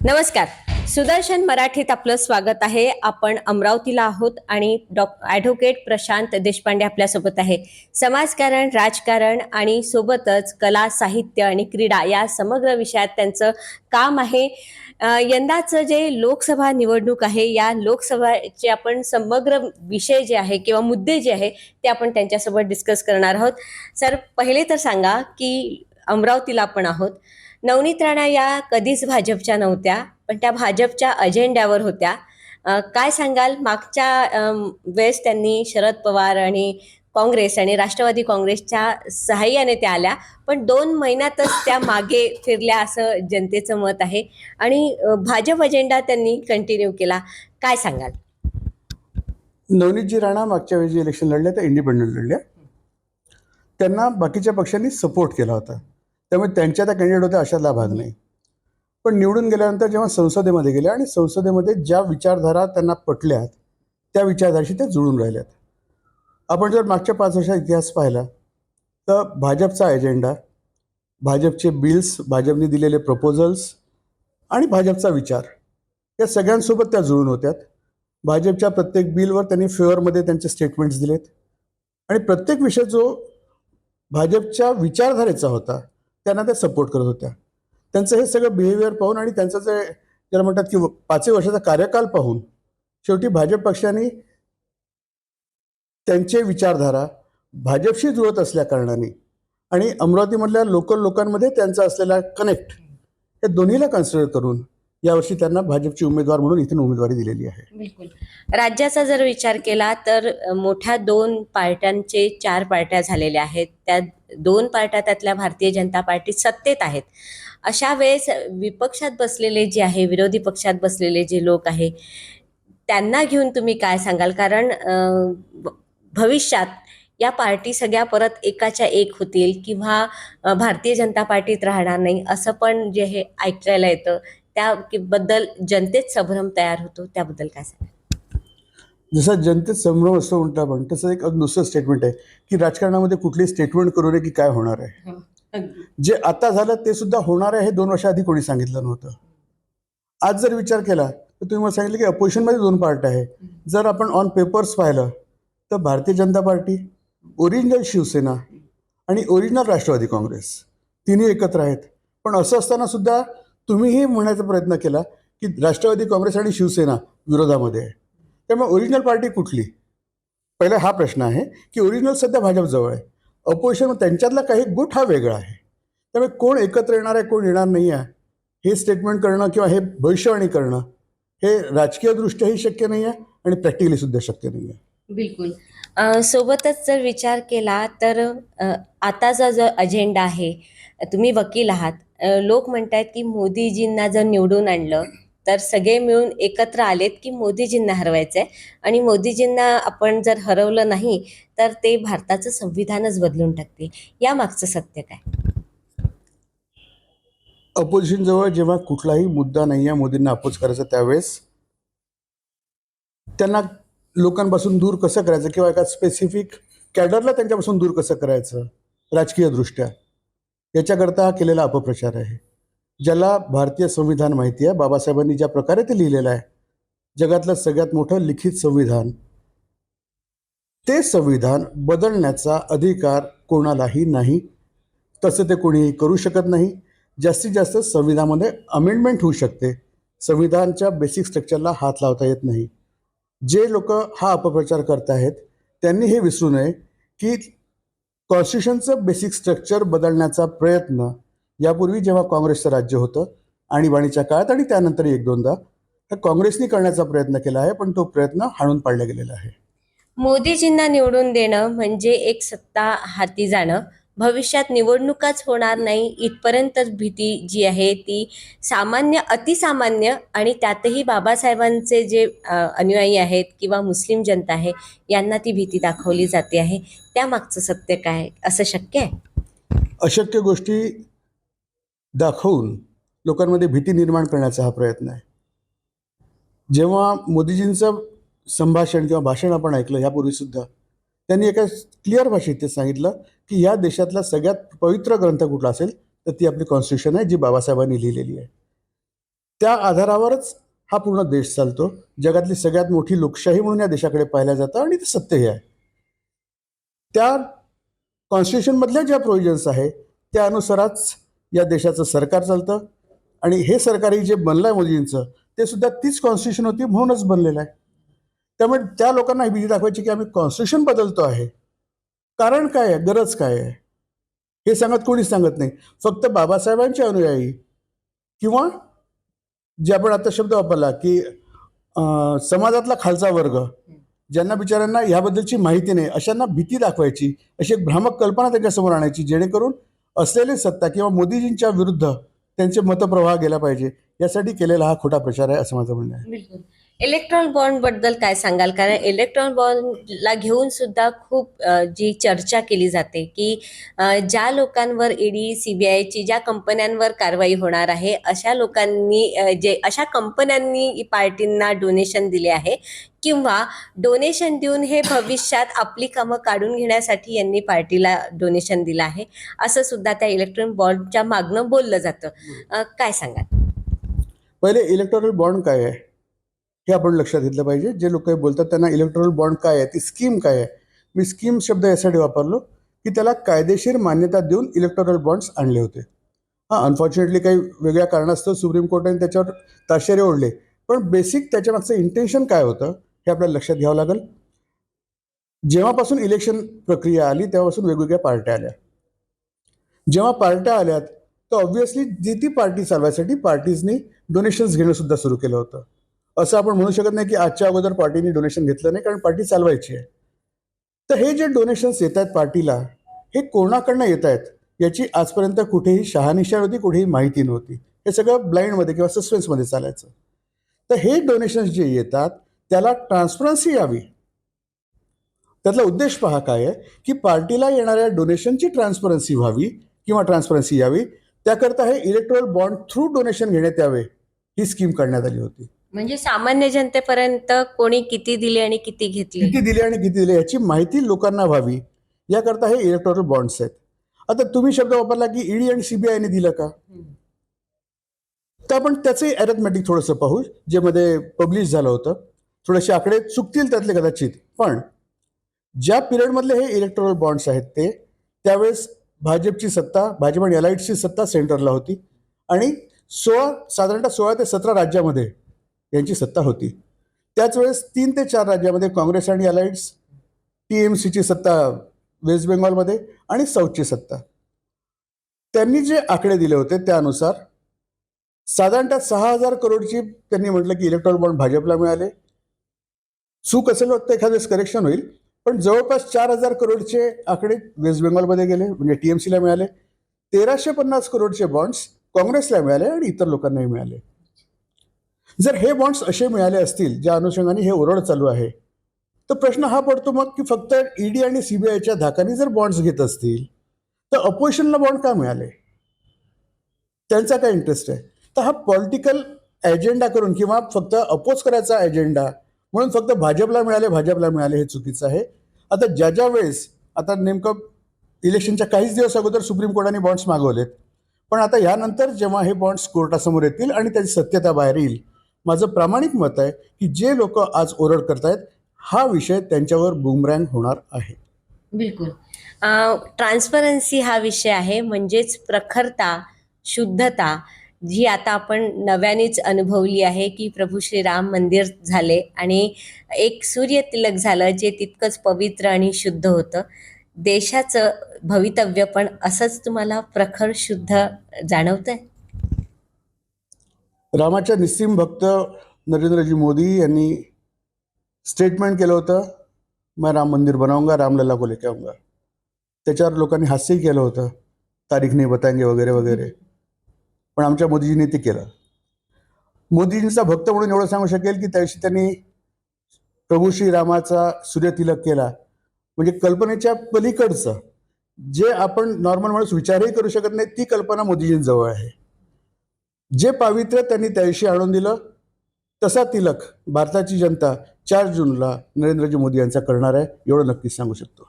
नमस्कार. सुदर्शन मराठीत आपलं स्वागत आहे. आपण अमरावतीला आहोत आणि डॉ ॲडव्होकेट प्रशांत देशपांडे आपल्यासोबत आहे. समाजकारण राजकारण आणि सोबतच कला साहित्य आणि क्रीडा या समग्र विषयात त्यांचं काम आहे. यंदाचं जे लोकसभा निवडणूक आहे या लोकसभाचे आपण समग्र विषय जे आहे किंवा मुद्दे जे आहे ते आपण त्यांच्यासोबत डिस्कस करणार आहोत. सर पहिले तर सांगा की अमरावतीला आपण आहोत. नवनीत राणा या कधीच भाजपच्या नव्हत्या पण त्या भाजपच्या अजेंड्यावर होत्या. काय सांगाल? मागच्या वेळेस त्यांनी शरद पवार आणि काँग्रेस आणि राष्ट्रवादी काँग्रेसच्या सहाय्याने त्या आल्या पण दोन महिन्यातच त्या मागे फिरल्या असं जनतेचं मत आहे. आणि भाजप अजेंडा त्यांनी कंटिन्यू केला. काय सांगाल? नवनीतजी राणा मागच्या वेळी जे इलेक्शन लढल्या त्या इंडिपेंडंट लढल्या त्यांना बाकीच्या पक्षांनी सपोर्ट केला होता. त्यामुळे त्यांच्या त्या कॅन्डिडेट होत्या अशातला भाग नाही. पण निवडून गेल्यानंतर जेव्हा संसदेमध्ये गेल्या आणि संसदेमध्ये ज्या विचारधारा त्यांना पटल्यात त्या विचारधाराशी त्या जुळून राहिल्यात. आपण जर मागच्या पाच वर्षाचा इतिहास पाहिला तर भाजपचा एजेंडा भाजपचे बिल्स भाजपने दिलेले प्रपोजल्स आणि भाजपचा विचार या सगळ्यांसोबत त्या जुळून होत्यात. भाजपच्या प्रत्येक बिलवर त्यांनी फेवरमध्ये त्यांचे स्टेटमेंट्स दिलेत. आणि प्रत्येक विषय जो भाजपच्या विचारधारेचा होता त्यांना त्या सपोर्ट करत होत्या. त्यांचं हे सगळं बिहेवियर पाहून आणि त्यांचं जे ज्याला म्हणतात की पाचही वर्षाचा कार्यकाल पाहून शेवटी भाजप पक्षाने त्यांचे विचारधारा भाजपशी जुळत असल्या कारणाने आणि अमरावतीमधल्या लोकल लोकांमध्ये त्यांचा असलेला कनेक्ट हे दोन्हीला कन्सिडर करून यावर्षी त्यांना भाजपची उमेदवार म्हणून इथून उमेदवारी दिलेली आहे. बिलकुल. राज्याचा जर विचार केला तर मोठ्या दोन पार्ट्यांचे चार पार्ट्या झालेल्या आहेत. त्या दोन पार्ट्या त्यातल्या भारतीय जनता पार्टी सत्तेत आहेत. अशा वेळेस विपक्षात बसलेले जे आहे विरोधी पक्षात बसलेले जे लोक आहे त्यांना घेऊन तुम्ही काय सांगाल? कारण भविष्यात या पार्टी सगळ्या परत एकाच्या एक होतील किंवा भारतीय जनता पार्टीत राहणार नाही असं पण जे हे ऐकायला येतं त्याबद्दल जनतेत संभ्रम तयार होतो त्याबद्दल काय सांगा जसं जनतेत संभ्रम असतो म्हणतो आपण तसं एक दुसरं स्टेटमेंट आहे की राजकारणामध्ये कुठली स्टेटमेंट करू नये की काय होणार आहे. जे आता झालं ते सुद्धा होणार आहे हे दोन वर्षा आधी कोणी सांगितलं नव्हतं. आज जर विचार केला तर तुम्ही मला सांगितलं की अपोजिशनमध्ये दोन पार्ट आहे. जर आपण ऑन पेपर्स पाहिलं तर भारतीय जनता पार्टी ओरिजिनल शिवसेना आणि ओरिजिनल राष्ट्रवादी काँग्रेस तिन्ही एकत्र आहेत. पण असं असताना सुद्धा तुम्हीही म्हणायचा प्रयत्न केला की राष्ट्रवादी काँग्रेस आणि शिवसेना विरोधामध्ये आहे. त्यामुळे ओरिजिनल पार्टी कुठली? पहिला हा प्रश्न आहे की ओरिजिनल सध्या भाजपजवळ आहे. अपोजिशन त्यांच्यातला काही गुट हा वेगळा आहे. त्यामुळे कोण एकत्र येणार आहे कोण येणार नाही आहे? हे स्टेटमेंट करणं किंवा हे भविष्यवाणी करणं हे राजकीयदृष्ट्याही शक्य नाही आहे आणि प्रॅक्टिकली सुद्धा शक्य नाही आहे. बिलकुल. सोबतच जर विचार केला तर आताचा जो अजेंडा आहे तुम्ही वकील आहात. लोक म्हणतात की मोदीजींना जर निवडून आणलं तर सगळे मिळून एकत्र आलेत की मोदीजींना हरवायचंय. आणि मोदीजींना आपण जर हरवलं नाही तर ते भारताचं संविधानच बदलून टाकतील. या मागचं सत्य काय? अपोजिशनजवळ जेव्हा कुठलाही मुद्दा नाही आहे मोदींना अपोज करायचा त्यावेळेस त्यांना लोकांपासून दूर कसं करायचं? किंवा एका स्पेसिफिक कॅडरला त्यांच्यापासून दूर कसं करायचं? राजकीयदृष्ट्या. याच्याकरता हा केलेला अपप्रचार आहे. ज्याला भारतीय संविधान माहिती आहे बाबासाहेबांनी ज्या प्रकारे ते लिहिलेलं आहे जगातलं सगळ्यात मोठं लिखित संविधान ते संविधान बदलण्याचा अधिकार कोणालाही नाही. तसं ते कोणीही करू शकत नाही. जास्तीत जास्त संविधानामध्ये अमेंडमेंट होऊ शकते. संविधानच्या बेसिक स्ट्रक्चरला हात लावता येत नाही. जे लोक हा अपप्रचार करत आहेत त्यांनी हे विसरू नये की कॉन्स्टिट्यूशनचं बेसिक स्ट्रक्चर बदलण्याचा प्रयत्न यापूर्वी जेव्हा काँग्रेसचं राज्य होतं आणीबाणीच्या काळात आणि त्यानंतर एक दोनदा काँग्रेसनी करण्याचा प्रयत्न केला आहे पण तो प्रयत्न हाणून पाडला गेलेला आहे. मोदीजींना निवडून देणं म्हणजे एक सत्ता हाती जाणं. भविष्यात निवडणुकाच होणार नाही इथपर्यंतच भीती जी आहे ती सामान्य अतिसामान्य आणि त्यातही बाबासाहेबांचे जे अनुयायी आहेत किंवा मुस्लिम जनता आहे यांना ती भीती दाखवली जाते आहे. त्यामागचं सत्य काय? असं शक्य आहे? अशक्य गोष्टी दाखवून लोकांमध्ये भीती निर्माण करण्याचा हा प्रयत्न आहे. जेव्हा मोदीजींचं संभाषण किंवा भाषण आपण ऐकलं यापूर्वीसुद्धा त्यांनी एका क्लिअर भाषेत ते सांगितलं की या देशातला सगळ्यात पवित्र ग्रंथ कुठला असेल तर ती आपली कॉन्स्टिट्यूशन आहे जी बाबासाहेबांनी लिहिलेली आहे. त्या आधारावरच हा पूर्ण देश चालतो. जगातली सगळ्यात मोठी लोकशाही म्हणून या देशाकडे पाहिलं जातं आणि ते सत्यही आहे. त्या कॉन्स्टिट्यूशनमधल्या ज्या प्रोव्हिजन्स आहे त्यानुसारच या देशाचं सरकार चालतं. आणि हे सरकारही जे बनलं आहे मोदींचं ते सुद्धा तीच कॉन्स्टिट्यूशन होती म्हणूनच बनलेलं आहे. त्यामुळे त्या लोकांना ही भीती दाखवायची की आम्ही कॉन्स्टिट्यूशन बदलतो आहे. कारण काय आहे? गरज काय आहे? हे सांगत कोणीच सांगत नाही. फक्त बाबासाहेबांचे अनुयायी किंवा जे आपण आता शब्द वापरला की समाजातला खालचा वर्ग ज्यांना बिचाऱ्यांना ह्याबद्दलची माहिती नाही अशांना भीती दाखवायची अशी एक भ्रामक कल्पना त्यांच्यासमोर आणायची जेणेकरून असलेली सत्ता किंवा मोदीजींच्या विरुद्ध त्यांचे मतप्रवाह गेला पाहिजे यासाठी केलेला हा खोटा प्रचार आहे असं माझं म्हणणं आहे. बिलकुल. इलेक्ट्रॉन बॉन्डबद्दल काय सांगाल? कारण इलेक्ट्रॉन बॉन्डला घेऊन सुद्धा खूप जी चर्चा केली जाते की ज्या लोकांवर ईडी सीबीआयची ज्या कंपन्यांवर कारवाई होणार आहे अशा लोकांनी जे अशा कंपन्यांनी पार्टींना डोनेशन दिले आहे किंवा डोनेशन देऊन हे भविष्यात आपली कामं काढून घेण्यासाठी यांनी पार्टीला डोनेशन दिलं आहे असं सुद्धा त्या इलेक्ट्रॉन बॉन्डच्या मागणं बोललं जातं. काय सांगाल? पहिले इलेक्ट्रॉनिक बॉन्ड काय आहे? हे आपण लक्षात घेतलं पाहिजे. जे लोक काही बोलतात त्यांना इलेक्ट्रॉल बॉन्ड काय आहे? ती स्कीम काय आहे? मी स्कीम शब्द यासाठी वापरलो की त्याला कायदेशीर मान्यता देऊन इलेक्टोरल बॉन्ड्स आणले होते. हां अनफॉर्च्युनेटली काही वेगळ्या कारणास्तव सुप्रीम कोर्टाने त्याच्यावर ताशेरे ओढले. पण बेसिक त्याच्यामागचं इंटेन्शन काय होतं हे आपल्याला लक्षात घ्यावं लागेल. जेव्हापासून इलेक्शन प्रक्रिया आली तेव्हापासून वेगवेगळ्या पार्ट्या आल्या. जेव्हा पार्ट्या आल्यात तर ऑब्व्हियसली जी ती पार्टी चालवायसाठी पार्टीजनी डोनेशन्स घेणं सुद्धा सुरू केलं होतं. असं आपण म्हणू शकत नाही की आजच्या अगोदर पार्टीने डोनेशन घेतलं नाही कारण पार्टी चालवायची आहे. तर हे जे डोनेशन्स येत आहेत पार्टीला हे कोणाकडनं येत आहेत याची आजपर्यंत कुठेही शहानिशा नव्हती कुठेही माहिती नव्हती. हे सगळं ब्लाइंडमध्ये किंवा सस्पेन्समध्ये चालायचं. तर हे डोनेशन्स जे येतात त्याला ट्रान्सपरन्सी यावी. त्यातला उद्देश पहा काय आहे की पार्टीला येणाऱ्या डोनेशनची ट्रान्सपरन्सी व्हावी किंवा ट्रान्सपरन्सी यावी. त्याकरता हे इलेक्ट्रॉल बॉन्ड थ्रू डोनेशन घेण्यात यावे ही स्कीम काढण्यात आली होती. म्हणजे सामान्य जनतेपर्यंत कोणी किती दिले आणि किती घेतले? किती दिले आणि किती दिले याची माहिती लोकांना व्हावी. याकरता हे इलेक्ट्रॉल बॉन्ड्स आहेत. आता तुम्ही शब्द वापरला की ईडी आणि सीबीआयने दिलं का? तर आपण त्याचे अरेथमॅटिक थोडंसं पाहू जे मध्ये पब्लिश झालं होतं. थोडेसे आकडे चुकतील त्यातले कदाचित पण ज्या पिरियडमधले हे इलेक्ट्रॉल बॉन्ड्स आहेत ते त्यावेळेस भाजपची सत्ता भाजप आणि एलाइट्सची सत्ता सेंटरला होती. आणि सोळा साधारणतः सोळा ते सतरा राज्यामध्ये यांची सत्ता होती. त्याच वेळेस तीन ते चार राज्यामध्ये काँग्रेस आणि अलाइट्स टी एम सीची सत्ता वेस्ट बेंगॉलमध्ये आणि साऊथची सत्ता. त्यांनी जे आकडे दिले होते त्यानुसार साधारणतः सहा हजार करोडची त्यांनी म्हटलं की इलेक्ट्रॉल बॉन्ड भाजपला मिळाले. चूक असेल वाटतं एखाद्या वेळेस करेक्शन होईल पण जवळपास चार हजार करोडचे आकडे वेस्ट बेंगॉलमध्ये गेले म्हणजे टी एम सीला मिळाले. तेराशे पन्नास करोडचे बॉन्ड्स काँग्रेसला मिळाले आणि इतर लोकांनाही मिळाले. जर हे बॉन्ड्स असे मिळाले असतील ज्या अनुषंगाने हे ओरड चालू आहे तर प्रश्न हा पडतो मग की फक्त ईडी आणि सीबीआयच्या धाकाने जर बॉन्ड्स घेत असतील तर अपोजिशनला बॉन्ड का मिळाले? त्यांचा काय इंटरेस्ट आहे? तर हा पॉलिटिकल ॲजेंडा करून किंवा फक्त अपोज करायचा एजेंडा म्हणून फक्त भाजपला मिळाले भाजपला मिळाले हे चुकीचं आहे. आता ज्या ज्या वेळेस आता नेमकं इलेक्शनच्या काहीच दिवस अगोदर सुप्रीम कोर्टाने बॉन्ड्स मागवलेत पण आता ह्यानंतर जेव्हा हे बॉन्ड्स कोर्टासमोर येतील आणि त्याची सत्यता बाहेर येईल माझं प्रामाणिक मत आहे की जे लोक आज ओरड करतायत हा विषय त्यांच्यावर बुमरँग होणार आहे. बिलकुल. ट्रान्सपरन्सी हा विषय आहे म्हणजेच प्रखरता शुद्धता जी आता आपण नव्यानेच अनुभवली आहे की प्रभू श्रीराम मंदिर झाले आणि एक सूर्य तिलक झालं जे तितकंच पवित्र आणि शुद्ध होतं. देशाचं भवितव्य पण असंच तुम्हाला प्रखर शुद्ध जाणवतंय? रामाच्या निस्सीम भक्त नरेंद्रजी मोदी यांनी स्टेटमेंट केलं होतं मैं राम मंदिर बनाऊंगा रामलला को लेके आऊंगा. त्याच्यावर लोकांनी हास्यही केलं होतं तारीख नाही बताएंगे वगैरे वगैरे. पण आमच्या मोदीजींनी ते केलं. मोदीजींचा भक्त म्हणून एवढं सांगू शकेल की त्याविषयी त्यांनी प्रभू श्रीरामाचा सूर्यतिलक केला. म्हणजे कल्पनेच्या पलीकडचं. जे आपण नॉर्मल माणूस विचारही करू शकत नाही ती कल्पना मोदीजींजवळ आहे. जे पावित्र्य त्यांनी त्या दिवशी आणून दिलं तसा तिलक भारताची जनता चार जूनला नरेंद्रजी मोदी यांचा करणार आहे एवढं नक्कीच सांगू शकतो.